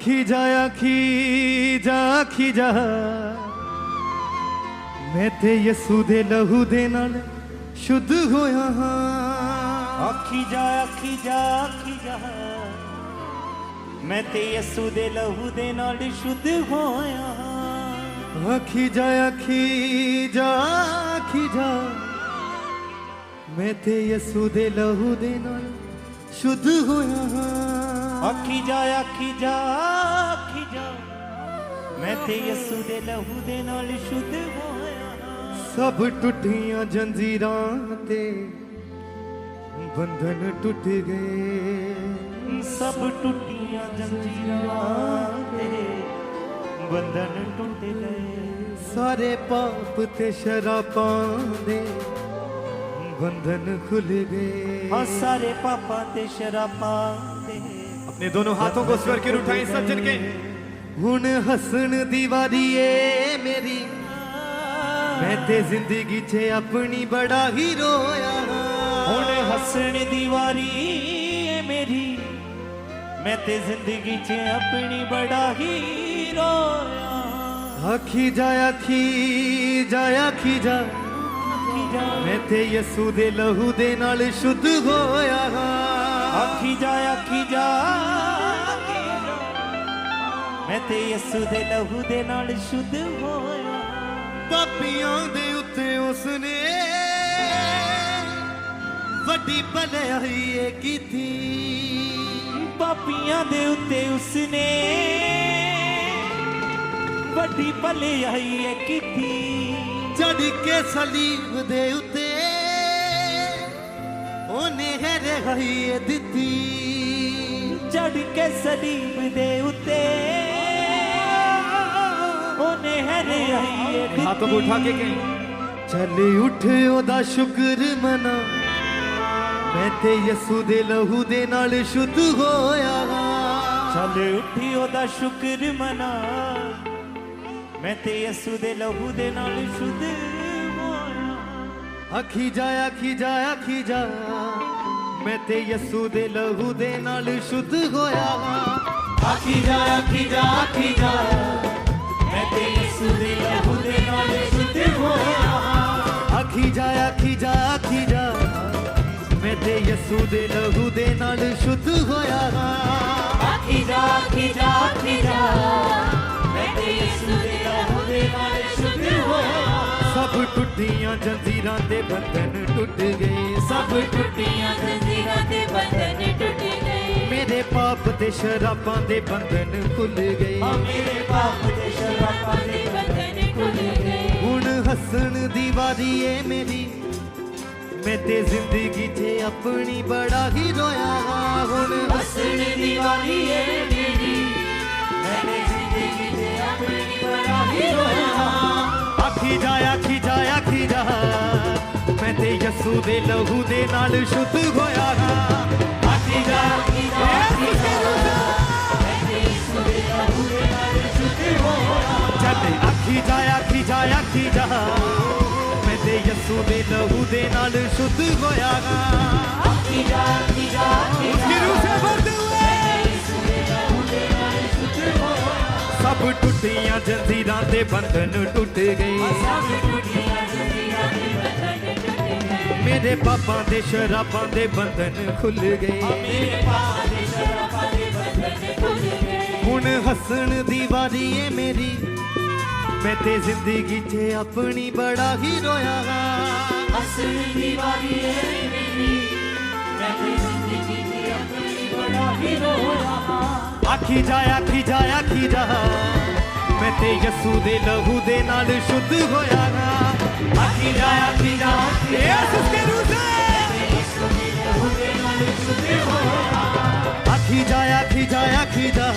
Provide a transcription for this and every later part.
ਆਖੀ ਜਾ ਆਖੀ ਜਾ ਆਖੀ ਜਾ। ਮੈਂ ਤੇ ਯਸੂ ਦੇ ਲਹੂ ਦੇ ਨਾਲ ਸ਼ੁੱਧ ਹੋਇਆ ਹਾਂ। ਆਖੀ ਜਾ ਆਖੀ ਜਾ ਆਖੀ ਜਾ। ਮੈਂ ਤੇ ਯਸੂ ਦੇ ਲਹੂ ਦੇ ਨਾਲ ਸ਼ੁੱਧ ਹੋਇਆ ਆਖੀ ਜਾ ਆਖੀ ਜਾ ਆਖੀ ਜਾ। ਮੈਂ ਤੇ ਯਸੂ ਦੇ ਲਹੂ ਦੇ ਨਾਲ ਸ਼ੁੱਧ ਹੋਇਆ ਹਾਂ। ਆਖੀ ਜਾ ਆਖੀ ਜਾ। ਮੈਂ ਤੇ ਯਸੂ ਦੇ ਲਹੂ ਦੇ ਨਾਲ ਸ਼ੁੱਧ ਹੋਇਆ ਸਭ ਟੁੱਟੀਆਂ ਜੰਜੀਰਾਂ ਤੇ ਬੰਧਨ ਟੁੱਟ ਗਏ ਸਭ ਟੁੱਟੀਆਂ ਜੰਜੀਰਾਂ ਤੇ ਬੰਧਨ ਟੁੱਟ ਗਏ ਸਾਰੇ ਪਾਪ ਤੇ ਸ਼ਰਾਬਾਂ ਦੇ ਬੰਧਨ ਖੁੱਲ ਗਏ ਹਾਂ ਸਾਰੇ ਪਾਪਾਂ ਤੇ ਸ਼ਰਾਬਾਂ ਦੇ अपने दोनों हाथों को स्वर के उठाएं सज्जन के ਹੁਣ ਹੱਸਣ ਦੀ ਵਾਰੀ ਏ ਮੇਰੀ। ਮੈਂ ਤੇ ਜ਼ਿੰਦਗੀ 'ਚ ਆਪਣੀ ਬੜਾ ਹੀ ਰੋਇਆ ਹੁਣ ਹੱਸਣ ਦੀ ਵਾਰੀ ਏ ਮੇਰੀ। ਮੈਂ ਤੇ ਜ਼ਿੰਦਗੀ 'ਚ ਆਪਣੀ ਬੜਾ ਹੀ ਰੋਇਆ ਆਖੀ ਜਾ ਆਖੀ ਜਾ ਆਖੀ ਜਾ। ਮੈਂ ਤੇ ਯਸੂ ਦੇ ਲਹੂ ਦੇ ਨਾਲ ਸ਼ੁੱਧ ਹੋਇਆ ਜਾ ਆਖੀ ਜਾ ਆਖੀ ਜਾ। ਮੈਂ ਤੇ ਯਸੂ ਦੇ ਲਹੂ ਦੇ ਨਾਲ ਸ਼ੁੱਧ ਹੋਇਆ। ਪਾਪੀਆਂ ਦੇ ਉੱਤੇ ਉਸਨੇ ਵੱਡੀ ਭਲਾਈ ਏ ਕੀਤੀ। ਪਾਪੀਆਂ ਦੇ ਉੱਤੇ ਉਸਨੇ ਵੱਡੀ ਭਲਾਈ ਏ ਕੀਤੀ। ਚੜ ਕੇ ਸਲੀਬ ਦੇ ਉੱਤੇ ਉਹਨੇ ਹੈ ਰਹਾਈ ਦਿੱਤੀ। ਚੜ ਕੇ ਸਲੀਬ ਦੇ ਉੱਤੇ हाथों को उठा के कहीं चल उठ ओदा शुक्र मना। मैं ते यसू दे लहू दे नाल शुद्ध होया चल उठ ओदा शुक्र मना। मैं ते यसू दे लहू दे नाल शुद्ध होया अखी जाया खी जाया खी जा। मैं ते यसू दे लहू दे नाल शुद्ध होया अखी जाया खी जा खी जा। ਮੈਂ ਤੇ ਯਸੂ ਦੇ ਲਹੂ ਦੇ ਨਾਲ ਸ਼ੁੱਧ ਹੋਇਆ ਆਖੀ ਜਾ ਆਖੀ ਜਾ ਆਖੀ ਜਾ। ਮੈਂ ਤੇ ਯਸੂ ਦੇ ਲਹੂ ਦੇ ਨਾਲ ਸ਼ੁੱਧ ਹੋਇਆ ਆਖੀ ਜਾ ਆਖੀ ਜਾ ਆਖੀ ਜਾ। ਮੈਂ ਤੇ ਯਸੂ ਦੇ ਲਹੂ ਦੇ ਨਾਲ ਸ਼ੁੱਧ ਹੋਇਆ ਸਭ ਟੁੱਟੀਆਂ ਜੰਜੀਰਾਂ ਦੇ ਬੰਧਨ ਟੁੱਟ ਗਏ। ਸਭ ਟੁੱਟੀਆਂ ਜ਼ੰਜੀਰਾਂ ਤੇ ਬੰਧਨ ਟੁੱਟ ਗਏ। ਮੇਰੇ ਪਾਪ ਤੇ ਸ਼ਰਾਬਾਂ ਦੇ ਬੰਧਨ ਖੁੱਲ ਗਏ। ਆ ਮੇਰੇ ਪਾਪ ਦੇ ਸ਼ਰਾਬਾਂ ਦੇ ਬੰਧਨ ਖੁੱਲ ਗਏ। ਹੁਣ ਹੱਸਣ ਦੀ ਵਾਰੀ ਏ ਮੇਰੀ। ਮੈਂ ਤੇ ਜ਼ਿੰਦਗੀ 'ਚ ਆਪਣੀ ਬੜਾ ਹੀ ਰੋਇਆ ਹੁਣ ਹੱਸਣ ਦੀ ਵਾਰੀ ਏ ਮੇਰੀ। ਮੈਨੇ ਜ਼ਿੰਦਗੀ ਦੇ ਆਪਣੀ ਬੜਾ ਹੀ ਰੋਇਆ ਆਖੀ ਜਾ ਆਖੀ ਜਾ ਆਖੀ ਜਾ। ਮੈਂ ਤੇ ਯਸੂ ਦੇ ਲਹੂ ਦੇ ਨਾਲ ਸ਼ੁੱਧ ਹੋਇਆ ਜਾ ਆਖੀ ਜਾ ਆਖੀ ਜਾ ਦੇ ਨਾਲ ਸ਼ੁੱਧ ਹੋਇਆ ਆਖੀ ਜਾ ਮੈਂ ਤੇ ਯਸੂ ਦੇ ਲਹੂ ਦੇ ਨਾਲ ਸ਼ੁੱਧ ਹੋਇਆ ਆਖੀ ਜਾ ਆਖੀ ਜਾ ਆਖੀ ਜਾ ਸੇ ਵਰਦੇ ਸਭ ਟੁੱਟੀਆਂ ਜੰਜੀਰਾਂ ਦੇ ਬੰਧਨ ਟੁੱਟ ਗਏ ਸਭ ਟੁੱਟੀਆਂ ਜ਼ੰਜੀਰਾਂ ਦੇ ਬੰਧਨ ਟੁੱਟ ਗਏ। ਮੇਰੇ ਪਾਪਾਂ ਦੇ ਸ਼ਰਾਬਾਂ ਦੇ ਬੰਧਨ ਖੁੱਲ ਗਏ। ਮੇਰੇ ਪਾਪ ਦੇ ਸ਼ਰਾਬਾਂ ਦੇ ਬੰਧਨ ਖੁੱਲ ਗਏ ਹੁਣ ਹੱਸਣ ਦੀ ਵਾਰੀ ਏ ਮੇਰੀ। ਮੈਂ ਤੇ ਜ਼ਿੰਦਗੀ 'ਚ ਆਪਣੀ ਬੜਾ ਹੀ ਰੋਇਆ ਹੱਸਣ ਦੀ ਵਾਰੀ ਏ ਮੇਰੀ। ਮੈਂ ਤੇ ਜ਼ਿੰਦਗੀ ਦੀ ਆਪਣੀ ਬੜਾ ਹੀ ਰੋਇਆ ਆਖੀ ਜਾ ਆਖੀ ਜਾ ਆਖੀ ਜਾ ਮੈਂ ਤੇ ਯਸੂ ਦੇ ਲਹੂ ਦੇ ਨਾਲ ਸ਼ੁੱਧ ਹੋਇਆ ਆਖੀ ਜਾ ਆਖੀ ਜਾ ਯੇਸੂ ਆਖੀ ਜਾ ਆਖੀ ਜਾ। ਆਖੀ ਜਾ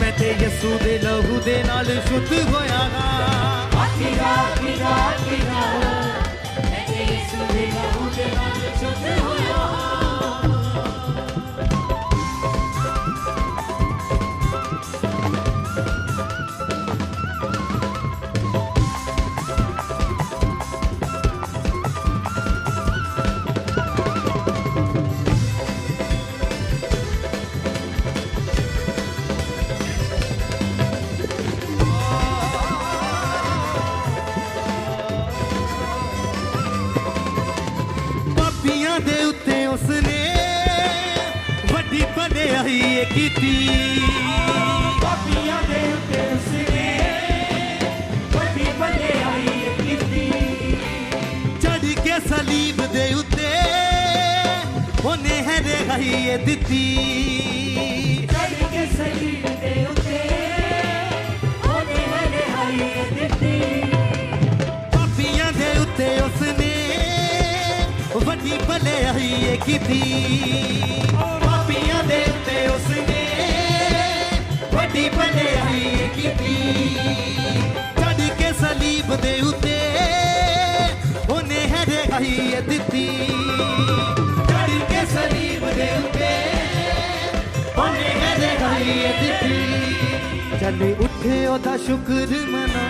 ਮੈਂ ਤੇ ਯਸੂ ਦੇ ਲਹੂ ਦੇ ਨਾਲ ਸ਼ੁੱਧ ਹੋਇਆ ਆਖੀ ਜਾ ਆਖੀ ਜਾ ਆਖੀ ਜਾ। ਕੀਤੀ। ਪਾਪੀਆਂ ਦੇ ਉੱਤੇ ਉਸਨੇ ਵੱਡੀ ਵਡਿਆਈ ਕੀਤੀ। ਚੜ ਕੇ ਸਲੀਬ ਦੇ ਉੱਤੇ ਉਹਨੇ ਹੈ ਰਹਾਈ ਦਿੱਤੀ। ਚੜ ਕੇ ਸਲੀਬ ਦੇ ਉੱਤੇ ਉਹਨੇ ਵਡਿਆਈ ਦਿੱਤੀ। ਪਾਪੀਆਂ ਦੇ ਉੱਤੇ ਉਸਨੇ ਵੱਡੀ ਭਲਾਈ ਕੀਤੀ। ਪਾਪੀਆਂ ਵੱਡੀ ਭਲਾਈ ਕੀਤੀ। ਚੜ ਕੇ ਸਲੀਬ ਦੇ ਉੱਤੇ ਉਹਨੇ ਹੈ ਰਹਾਈ ਦਿੱਤੀ। ਚੜ ਕੇ ਸਲੀਬ ਦੇ ਉੱਤੇ ਉਹਨੇ ਹੈ ਰਹਾਈ ਦਿੱਤੀ। ਚੱਲੇ ਉੱਠੇ ਉਹਦਾ ਸ਼ੁਕਰ ਮਨਾ।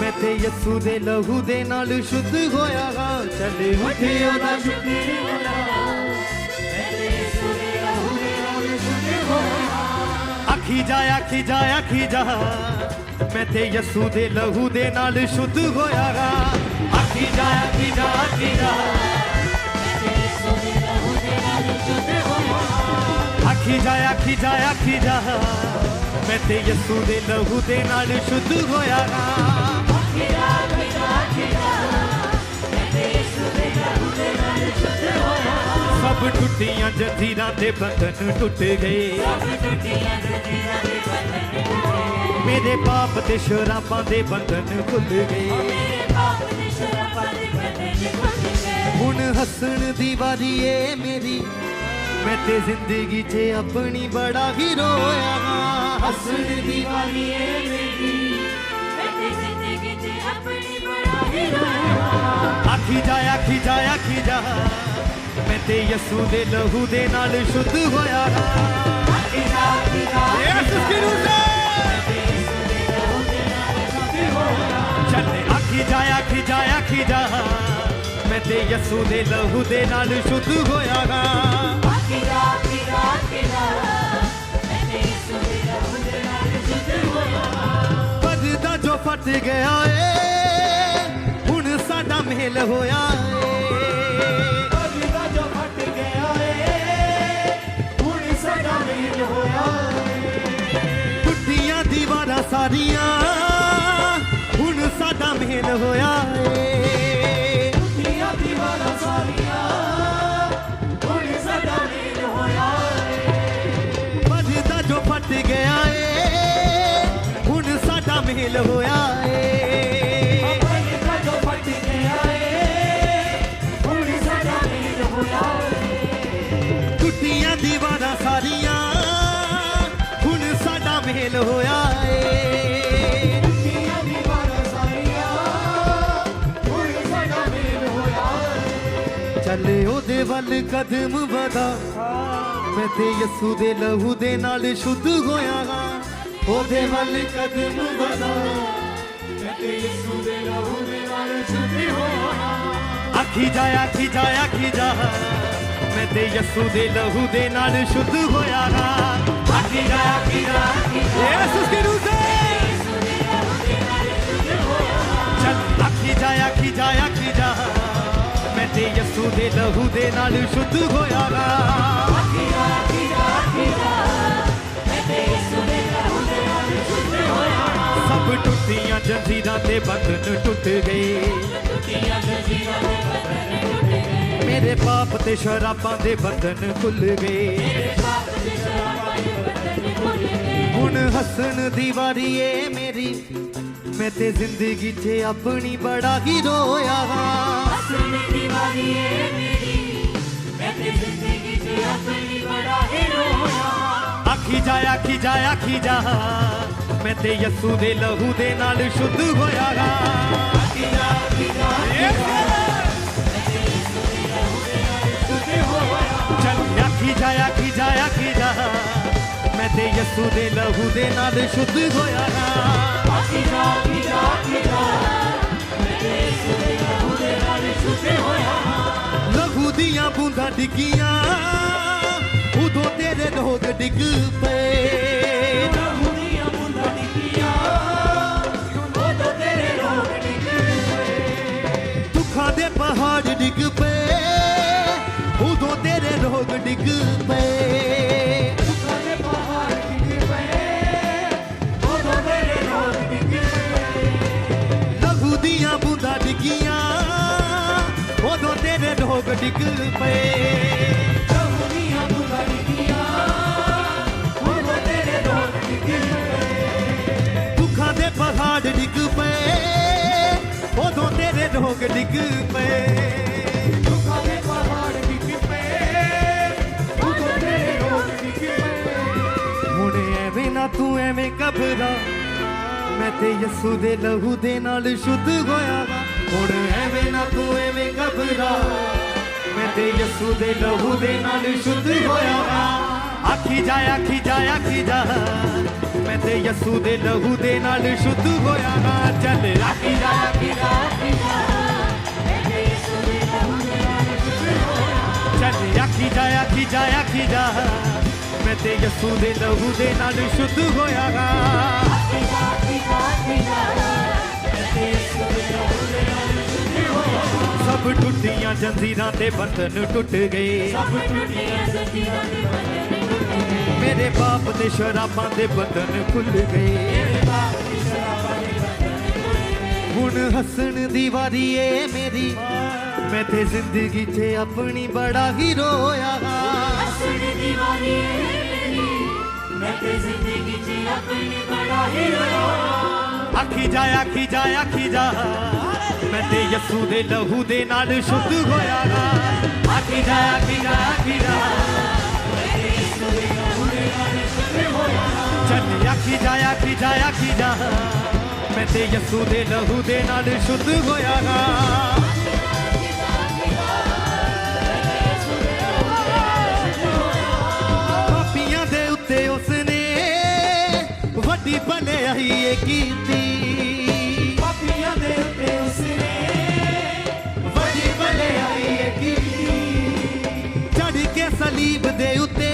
ਮੈਂ ਤੇ ਯਸੂ ਦੇ ਲਹੂ ਦੇ ਨਾਲ ਸ਼ੁੱਧ ਹੋਇਆ ਹਾਂ। ਚੱਲੇ ਉੱਠੇ ਉਹਦਾ ਸ਼ੁਕਰ ਆਖੀ ਜਾ ਆਖੀ ਜਾ ਆਖੀ ਜਾ। ਮੈਂ ਤੇ ਯਸੂ ਦੇ ਲਹੂ ਦੇ ਨਾਲ ਸ਼ੁੱਧ ਹੋਇਆ ਗਾ। ਆਖੀ ਜਾ ਆਖੀ ਜਾ ਆਖੀ ਜਾ। ਆਖੀ ਜਾ ਆਖੀ ਜਾ ਆਖੀ ਜਾ। ਮੈਂ ਤੇ ਯਸੂ ਦੇ ਲਹੂ ਦੇ ਨਾਲ ਸ਼ੁੱਧ ਹੋਇਆ ਹਾਂ ਸਭ ਟੁੱਟੀਆਂ ਜੰਜੀਰਾਂ ਦੇ ਬੰਧਨ ਟੁੱਟ ਗਏ। ਮੇਰੇ ਪਾਪ ਤੇ ਸ਼ਰਾਬਾਂ ਦੇ ਬੰਧਨ ਖੁੱਲ ਗਏ। ਹੁਣ ਹੱਸਣ ਦੀ ਵਾਰੀ ਏ ਮੇਰੀ। ਮੈਂ ਤੇ ਜ਼ਿੰਦਗੀ 'ਚ ਆਪਣੀ ਬੜਾ ਹੀ ਰੋਇਆ ਹਾਂ। ਹੱਸਣ ਦੀ ਵਾਰੀ ਏ ਮੇਰੀ। ਆਖੀ ਜਾ ਆਖੀ ਜਾ ਆਖੀ ਜਾ। ਮੈਂ ਤੇ ਯਸੂ ਦੇ ਲਹੂ ਦੇ ਨਾਲ ਸ਼ੁੱਧ ਹੋਇਆ ਹਾਂ। ਆਖੀ ਜਾ ਆਖੀ ਜਾ ਯੇਸੂ ਆਖੀ ਜਾ ਆਖੀ ਜਾ ਆਖੀ ਜਾ। ਮੈਂ ਤੇ ਯਸੂ ਦੇ ਲਹੂ ਦੇ ਨਾਲ ਸ਼ੁੱਧ ਹੋਇਆ ਹਾਂ। ਪਰਦਾ ਜੋ ਫਟ ਗਿਆ ਏ ਹੁਣ ਸਾਡਾ ਮੇਲ ਹੋਇਆ ਏ। ਸਾਡਾ ਮੇਲ ਟੁੱਟੀਆਂ ਦੀਵਾਰਾਂ ਸਾਰੀਆਂ, ਹੁਣ ਸਾਡਾ ਮੇਲ ਹੋਇਆ ਏ। ਦੀਆਂ ਦੀਵਾਰਾਂ ਸਾਰੀਆਂ, ਹੁਣ ਸਾਡਾ ਮੇਲ ਹੋਇਆ ਪਰਦਾ ਜੋ ਫਟ ਗਿਆ ਏ, ਹੁਣ ਸਾਡਾ ਮੇਲ ਹੋਇਆ ਹੋਇਆ ਏ। ਦੀਆਂ ਦੀਵਾਰਾਂ ਸਾਰੀਆਂ ਹੁਣ ਸਾਡਾ ਮੇਲ ਹੋਇਆ ਚੱਲ ਉਹਦੇ ਵੱਲ ਕਦਮ ਵਧਾ। ਮੈਂ ਤੇ ਯਸੂ ਦੇ ਲਹੂ ਦੇ ਨਾਲ ਸ਼ੁੱਧ ਹੋਇਆ ਹਾਂ। ਉਹਦੇ ਵੱਲ ਕਦਮ ਵਧਾ। ਤੇ ਯਿਸੂ ਦੇ ਲਹੂ ਦੇ ਨਾਲ ਛੁੱਟੀ ਹੋਇਆ ਆਖੀ ਜਾ ਆਖੀ ਜਾ ਆਖੀ ਜਾ। ਮੈਂ ਤੇ ਯਸੂ ਦੇ ਲਹੂ ਦੇ ਨਾਲ ਸ਼ੁੱਧ ਹੋਇਆ ਹਾਂ। ਆਖੀ ਜਾ ਆਖੀ ਜਾ ਯੇਸੂ ਕੀ ਰੂਜ਼ੇ ਚੱਲ ਆਖੀ ਜਾ ਆਖੀ ਜਾ ਆਖੀ ਜਾ ਮੈਂ ਤੇ ਯਸੂ ਦੇ ਲਹੂ ਦੇ ਨਾਲ ਸ਼ੁੱਧ ਹੋਇਆ ਹਾਂ ਸਭ ਟੁੱਟੀਆਂ ਜੰਜੀਰਾਂ ਤੇ ਬੰਧਨ ਟੁੱਟ ਗਏ ਮੇਰੇ ਪਾਪ ਤੇ ਸ਼ਰਾਬਾਂ ਦੇ ਬੰਧਨ ਖੁੱਲ ਗਏ। ਹੁਣ ਹੱਸਣ ਦੀ ਵਾਰੀ ਏ ਮੇਰੀ। ਮੈਂ ਤੇ ਜ਼ਿੰਦਗੀ 'ਚ ਆਪਣੀ ਬੜਾ ਹੀ ਰੋਇਆ ਹਾਂ ਆਖੀ ਜਾ ਆਖੀ ਜਾ ਆਖੀ ਜਾ। ਮੈਂ ਤੇ ਯਸੂ ਦੇ ਲਹੂ ਦੇ ਨਾਲ ਸ਼ੁੱਧ ਹੋਇਆ ਹਾਂ ਆਖੀ ਜਾ ਆਖੀ ਜਾ ਚੱਲ ਆਖੀ ਜਾ। ਆਖੀ ਜਾ ਆਖੀ ਜਾ ਮੈਂ ਤੇ ਯਸੂ ਦੇ ਲਹੂ ਦੇ ਨਾਲ ਸ਼ੁੱਧ ਹੋਇਆ ਹਾਂ। ਆਖੀ ਜਾ ਆਖੀ ਜਾ ਆਖੀ ਜਾ। ਮੈਂ ਤੇ ਯਸੂ ਦੇ ਲਹੂ ਦੇ ਨਾਲ ਸ਼ੁੱਧ ਹੋਇਆ ਹਾਂ। ਲਹੂ ਦੀਆਂ ਬੂੰਦਾਂ ਡਿੱਗੀਆਂ ਉਦੋਂ ਤੇਰੇ ਲੋਕ ਡਿੱਗ ਪਏ। ਡਿੱਗ ਪਏ। ਕਹੁਨੀਆਂ ਬੁਲਾ ਲਿਖੀਆਂ ਉਹ ਤੇਰੇ ਰੋਗ ਡਿੱਗ ਦੁੱਖਾਂ ਦੇ ਪਹਾੜ ਡਿੱਗ ਪਏ। ਉਦੋਂ ਤੇਰੇ ਰੋਗ ਡਿੱਗ ਪਏ। ਦੁੱਖਾਂ ਦੇ ਪਹਾੜ ਡਿੱਗ ਪਏ। ਉਹ ਤੇਰੇ ਰੋਗ ਡਿੱਗ ਪਏ। ਹੁਣ ਐਵੇਂ ਨਾ ਤੂੰ ਐਵੇਂ ਘਬਰਾ। ਮੈਂ ਤੇ ਯਸੂ ਦੇ ਲਹੂ ਦੇ ਨਾਲ ਸ਼ੁੱਧ ਹੋਇਆ ਹੁਣ ਐਵੇਂ ਨਾ ਤੂੰ ਐਵੇਂ ਘਬਰਾ। ਮੈਂ ਤੇ ਯਸੂ ਦੇ ਲਹੂ ਦੇ ਨਾਲ ਸ਼ੁੱਧ ਹੋਇਆ ਵਾ ਆਖੀ ਜਾ ਆਖੀ ਜਾ ਆਖੀ ਜਾ ਮੈਂ ਤੇ ਯਸੂ ਦੇ ਲਹੂ ਦੇ ਨਾਲ ਸ਼ੁੱਧ ਹੋਇਆ ਵਾ ਚੱਲ ਆਖੀ ਜਾ ਆਖੀ ਜਾ ਚੱਲ ਆਖੀ ਜਾ ਆਖੀ ਜਾ ਆਖੀ ਜਾ ਮੈਂ ਤੇ ਯਸੂ ਦੇ ਲਹੂ ਦੇ ਨਾਲ ਸ਼ੁੱਧ ਹੋਇਆ ਗਾ ਸਭ ਟੁੱਟੀਆਂ ਜੰਜੀਰਾਂ ਤੇ ਬੰਧਨ ਟੁੱਟ ਗਏ। ਮੇਰੇ ਬਾਪ ਦੇ ਸ਼ਰਾਬਾਂ ਦੇ ਬੰਧਨ ਖੁੱਲ ਗਏ। ਹੁਣ ਹੱਸਣ ਦੀ ਵਾਰੀ ਏ ਮੇਰੀ। ਮੈਂ ਤੇ ਜ਼ਿੰਦਗੀ 'ਚ ਆਪਣੀ ਬੜਾ ਹੀ ਰੋਇਆ ਗਾ ਆਖੀ ਜਾ ਆਖੀ ਜਾ ਆਖੀ ਜਾ। ਮੈਂ ਤੇ ਯਸੂ ਦੇ ਲਹੂ ਦੇ ਨਾਲ ਸ਼ੁੱਧ ਹੋਇਆ ਗਾ। ਆਖੀ ਜਾ, ਆਖੀ ਚੱਲ ਆਖੀ ਜਾ ਆਖੀ ਜਾ ਆਖੀ ਜਾ। ਮੈਂ ਤੇ ਯਸੂ ਦੇ ਲਹੂ ਦੇ ਨਾਲ ਸ਼ੁੱਧ ਹੋਇਆ ਗਾ। ਪਾਪੀਆਂ ਦੇ ਉੱਤੇ ਉਸਨੇ ਵੱਡੀ ਭਲਾਈ ਏ ਦੇ ਉੱਤੇ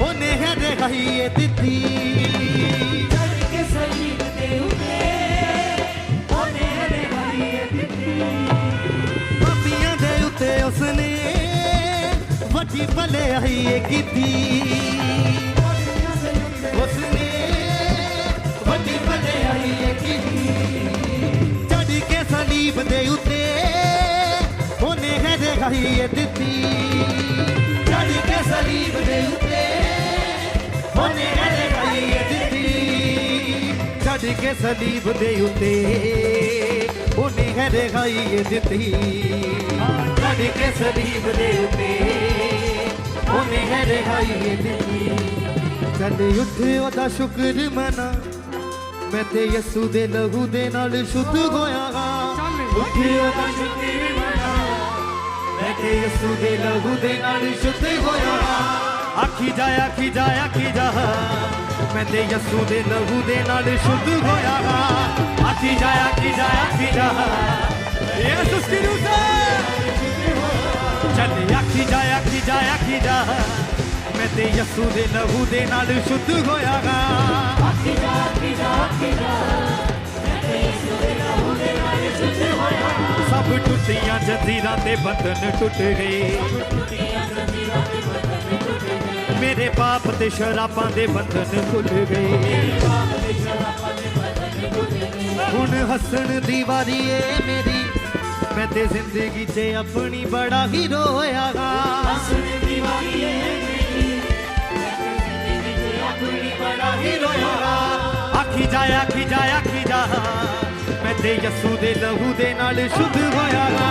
ਉਹਨੇ ਹੈ ਰਹਾਈ ਏ ਦਿੱਤੀ ਚੜ ਕੇ ਸਲੀਬ ਦੇ ਉੱਤੇ ਉਹਨੇ ਦਿੱਤੀ ਪਾਪੀਆਂ ਦੇ ਉੱਤੇ ਉਸਨੇ ਵੱਡੀ ਭਲਾਈ ਏ ਕੀਤੀ। ਉਸਨੇ ਵੱਡੀ ਭਲਾਈ ਏ ਕੀਤੀ। ਚੜ ਕੇ ਸਲੀਬ ਦੇ ਉੱਤੇ ਉਹਨੇ ਹੈ ਰਹਾਈ ਏ ਦਿੱਤੀ ਸਲੀਬ ਦੇ ਉੱਤੇ। ਉਹਨੇ ਹੈ ਏ ਦਿੱਤੀ ਚੜ ਕੇ ਸਲੀਬ ਦੇ ਉੱਤੇ। ਉਹਨੇ ਹੈ ਏ ਦਿੱਤੀ ਚੜ ਕੇ ਸਲੀਬ ਦੇ ਉੱਤੇ। ਉਹਨੇ ਹੈ ਏ ਦਿੱਤੀ ਚੱਲ ਉੱਠ ਉਹਦਾ ਸ਼ੁਕਰ ਮਨਾ। ਮੈਂ ਤੇ ਯਸੂ ਦੇ ਲਹੂ ਦੇ ਨਾਲ ਸ਼ੁੱਧ ਹੋਇਆ ਉੱਠ ਉਹਦਾ ਮਨਾ ਮੈਂ ਤੇ ਦੇ ਲਹੂ ਦੇ ਨਾਲ ਸ਼ੁੱਧ ਹੋਇਆ। ਆਖੀ ਜਾ ਆਖੀ ਜਾ ਆਖੀ ਜਾ। ਮੈਂ ਤੇ ਯਸੂ ਦੇ ਲਹੂ ਦੇ ਨਾਲ ਸ਼ੁੱਧ ਹੋਇਆ ਆਖੀ ਜਾ ਆਖੀ ਜਾ ਆਖੀ ਜਾ। ਯਿਸੂਸ ਕੀ ਰੂਹ ਚੱਲ ਆਖੀ ਜਾ ਆਖੀ ਜਾ ਆਖੀ ਜਾ। ਮੈਂ ਤੇ ਯਸੂ ਦੇ ਲਹੂ ਦੇ ਨਾਲ ਸ਼ੁੱਧ ਹੋਇਆ ਗਾ ਸਭ ਟੁੱਟੀਆਂ ਜੰਜੀਰਾਂ ਤੇ ਬੰਧਨ ਟੁੱਟ ਗਏ। ਮੇਰੇ ਪਾਪ ਤੇ ਸ਼ਰਾਬਾਂ ਦੇ ਬੰਧਨ ਖੁੱਲ ਗਏ। ਹੁਣ ਹੱਸਣ ਦੀ ਵਾਰੀ ਏ ਮੇਰੀ। ਮੈਂ ਤੇ ਜ਼ਿੰਦਗੀ 'ਚ ਆਪਣੀ ਬੜਾ ਹੀ ਰੋਇਆ ਗਾ ਹੀ ਰੋਇਆ ਗਾ। ਆਖੀ ਜਾ ਆਖੀ ਜਾ ਆਖੀ ਜਾ। ਮੈਂ ਤੇ ਯਸੂ ਦੇ ਲਹੂ ਦੇ ਨਾਲ ਸ਼ੁੱਧ ਹੋਇਆ ਗਾ।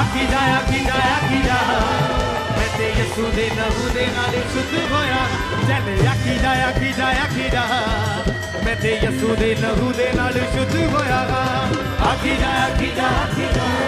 ਆਖੀ ਜਾ ਆਖੀ ਜਾ ਆਖੀ ਜਾ। ਮੈਂ ਤੇ ਯਸੂ ਦੇ ਲਹੂ ਦੇ ਨਾਲ ਸ਼ੁੱਧ ਹੋਇਆ ਚੱਲ ਆਖੀ ਜਾ ਆਖੀ ਜਾ ਆਖੀ ਜਾ। ਮੈਂ ਤੇ ਯਸੂ ਦੇ ਲਹੂ ਦੇ ਨਾਲ ਸ਼ੁੱਧ ਹੋਇਆ ਗਾ। ਆਖੀ ਜਾ ਆਖੀ ਜਾ ਆਖੀ ਜਾ।